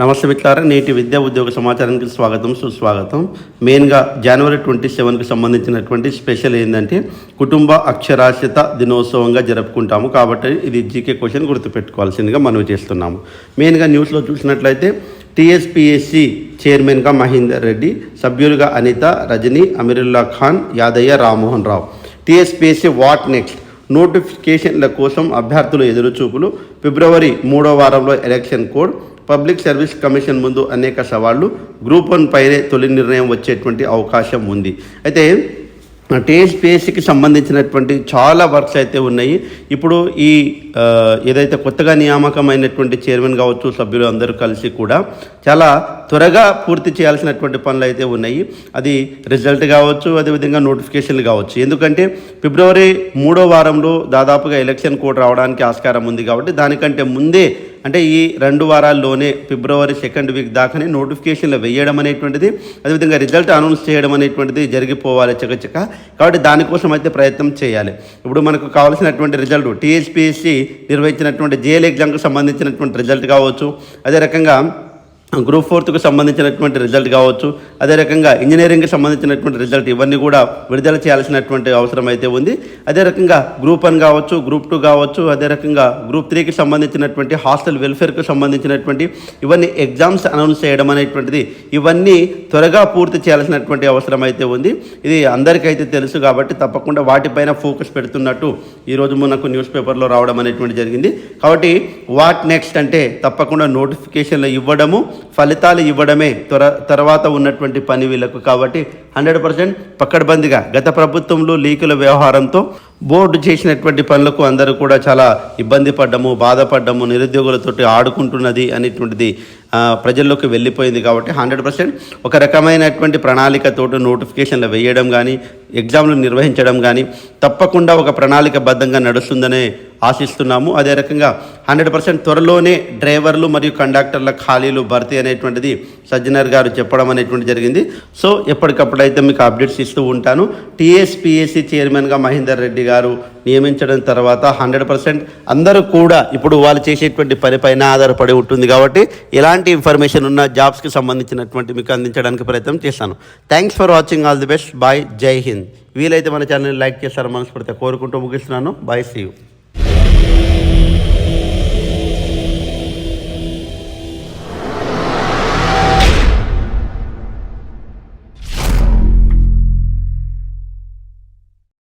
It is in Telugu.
నమస్తే మిత్రులారా నేటి విద్యా ఉద్యోగ సమాచారానికి స్వాగతం సుస్వాగతం. మెయిన్గా జనవరి ట్వంటీ సెవెన్కి సంబంధించినటువంటి స్పెషల్ ఏంటంటే కుటుంబ అక్షరాస్యత దినోత్సవంగా జరుపుకుంటాము కాబట్టి ఇది జీకే క్వశ్చన్ గుర్తుపెట్టుకోవాల్సిందిగా మనవి చేస్తున్నాము. మెయిన్గా న్యూస్లో చూసినట్లయితే టీఎస్పీఎస్సి చైర్మన్గా మహేందర్ రెడ్డి సభ్యులుగా Anitha Rajini Amirullah Khan Yadaiah Rammohan Rao. TSPSC what next? నోటిఫికేషన్ల కోసం అభ్యర్థుల ఎదురుచూపులు. ఫిబ్రవరి మూడో వారంలో election code. Public service commission ముందు అనేక సవాళ్ళు. గ్రూప్ వన్ పైనే తొలి నిర్ణయం వచ్చేటువంటి అవకాశం ఉంది. అయితే టీఎస్పీఎస్సికి సంబంధించినటువంటి చాలా వర్క్స్ అయితే ఉన్నాయి. ఇప్పుడు ఈ ఏదైతే కొత్తగా నియామకమైనటువంటి చైర్మన్ కావచ్చు సభ్యులు అందరూ కలిసి కూడా చాలా త్వరగా పూర్తి చేయాల్సినటువంటి పనులు అయితే ఉన్నాయి. అది రిజల్ట్ కావచ్చు అదేవిధంగా నోటిఫికేషన్లు కావచ్చు. ఎందుకంటే ఫిబ్రవరి మూడో వారంలో దాదాపుగా ఎలక్షన్ కోడ్ రావడానికి ఆస్కారం ఉంది కాబట్టి దానికంటే ముందే అంటే ఈ రెండు వారాల్లోనే ఫిబ్రవరి సెకండ్ వీక్ దాకానే నోటిఫికేషన్లు వేయడం అనేటువంటిది అదేవిధంగా రిజల్ట్ అనౌన్స్ చేయడం అనేటువంటిది జరిగిపోవాలి చకచక. కాబట్టి దానికోసం అయితే ప్రయత్నం చేయాలి. ఇప్పుడు మనకు కావాల్సినటువంటి రిజల్ట్ టీఎస్పీఎస్సి నిర్వహించినటువంటి జేఎల్ ఎగ్జామ్కి సంబంధించినటువంటి రిజల్ట్ కావచ్చు. అదే రకంగా గ్రూప్ ఫోర్త్కు సంబంధించినటువంటి రిజల్ట్ కావచ్చు అదే రకంగా ఇంజనీరింగ్కి సంబంధించినటువంటి రిజల్ట్ ఇవన్నీ కూడా విడుదల చేయాల్సినటువంటి అవసరం అయితే ఉంది. అదే రకంగా గ్రూప్ వన్ కావచ్చు గ్రూప్ టూ కావచ్చు అదే రకంగా గ్రూప్ త్రీకి సంబంధించినటువంటి హాస్టల్ వెల్ఫేర్కి సంబంధించినటువంటి ఇవన్నీ ఎగ్జామ్స్ అనౌన్స్ చేయడం అనేటువంటిది ఇవన్నీ త్వరగా పూర్తి చేయాల్సినటువంటి అవసరం అయితే ఉంది. ఇది అందరికైతే తెలుసు కాబట్టి తప్పకుండా వాటిపైన ఫోకస్ పెడుతున్నట్టు ఈరోజు మనకు న్యూస్ పేపర్లో రావడం అనేటువంటి జరిగింది. కాబట్టి వాట్ నెక్స్ట్ అంటే తప్పకుండా నోటిఫికేషన్లు ఇవ్వడము ఫలితాలు ఇవ్వడమే త్వర తర్వాత ఉన్నటువంటి పని వీళ్ళకు. కాబట్టి హండ్రెడ్ పర్సెంట్ పక్కడబందిగా గత ప్రభుత్వంలో లీకుల వ్యవహారంతో బోర్డు చేసినటువంటి పనులకు అందరూ కూడా చాలా ఇబ్బంది పడ్డము బాధపడ్డము నిరుద్యోగులతోటి ఆడుకుంటున్నది అనేటువంటిది ప్రజల్లోకి వెళ్ళిపోయింది. కాబట్టి హండ్రెడ్ పర్సెంట్ ఒక రకమైనటువంటి ప్రణాళికతోటి నోటిఫికేషన్లు వేయడం కానీ ఎగ్జామ్లు నిర్వహించడం కానీ తప్పకుండా ఒక ప్రణాళికబద్ధంగా నడుస్తుందనే ఆశిస్తున్నాము. అదే రకంగా హండ్రెడ్ పర్సెంట్ త్వరలోనే డ్రైవర్లు మరియు కండక్టర్ల ఖాళీలు భర్తీ అనేటువంటిది సజ్జనర్ గారు చెప్పడం అనేటువంటి జరిగింది. సో ఎప్పటికప్పుడు అయితే మీకు అప్డేట్స్ ఇస్తూ ఉంటాను. టీఎస్పీఎస్సీ చైర్మన్గా మహేందర్ రెడ్డి గారు నియమించడం తర్వాత హండ్రెడ్ పర్సెంట్ అందరూ కూడా ఇప్పుడు వాళ్ళు చేసేటువంటి పని పైన ఆధారపడి ఉంటుంది కాబట్టి ఎలాంటి ఇన్ఫర్మేషన్ ఉన్న జాబ్స్కి సంబంధించినటువంటి మీకు అందించడానికి ప్రయత్నం చేస్తాను. Thanks for watching all the best bye Jai Hind వీలైతే మన ఛానల్ని లైక్ చేస్తారని మనస్ఫూర్తిగా కోరుకుంటూ ముగిస్తున్నాను. Bye see you